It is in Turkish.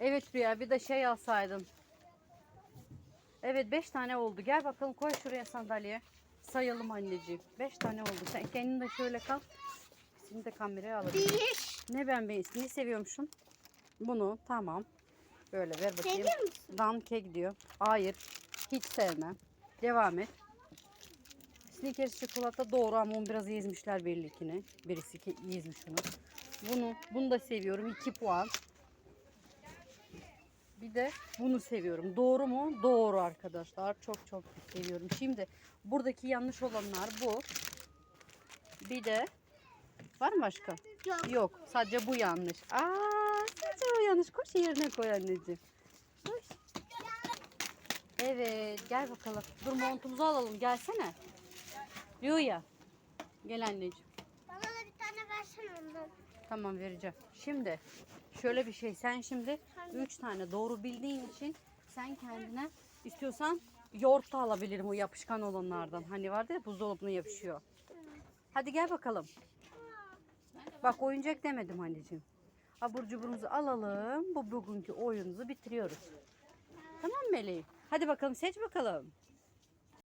Evet Rüya bir de şey alsaydın. Evet 5 tane oldu. Gel bakalım koy şuraya sandalyeye. Sayalım anneciğim. 5 tane oldu. Sen kendin de şöyle kal. Seni de kameraya alalım. Bir. Ne ben be ne seviyormuşum? Bunu tamam. Böyle ver bakayım. Seviyor musun? Danke gidiyor. Hayır. Hiç sevmem. Devam et. Snickers çikolata doğru ama onu biraz ezmişler bellikini. Birisi ki ezmiş onu. Bunu, bunu da seviyorum. 2 puan. Bir de bunu seviyorum. Doğru mu? Doğru arkadaşlar. Çok çok seviyorum. Şimdi buradaki yanlış olanlar bu. Bir de var mı başka? Yok. Yok. Sadece bu yanlış. Aa, sadece o yanlış. Koş yerine koy anneciğim. Koş. Evet. Gel bakalım. Dur montumuzu alalım. Gelsene. Rüya. Gel anneciğim. Bana da bir tane versene ondan. Tamam vereceğim. Şimdi şöyle bir şey. Sen şimdi 3 tane doğru bildiğin için sen kendine istiyorsan yoğurt da alabilirim o yapışkan olanlardan. Hani vardı ya buzdolabına yapışıyor. Hadi gel bakalım. Bak oyuncak demedim anneciğim. Abur cuburumuzu alalım. Bu bugünkü oyunumuzu bitiriyoruz. Tamam mı Meleğim? Hadi bakalım seç bakalım.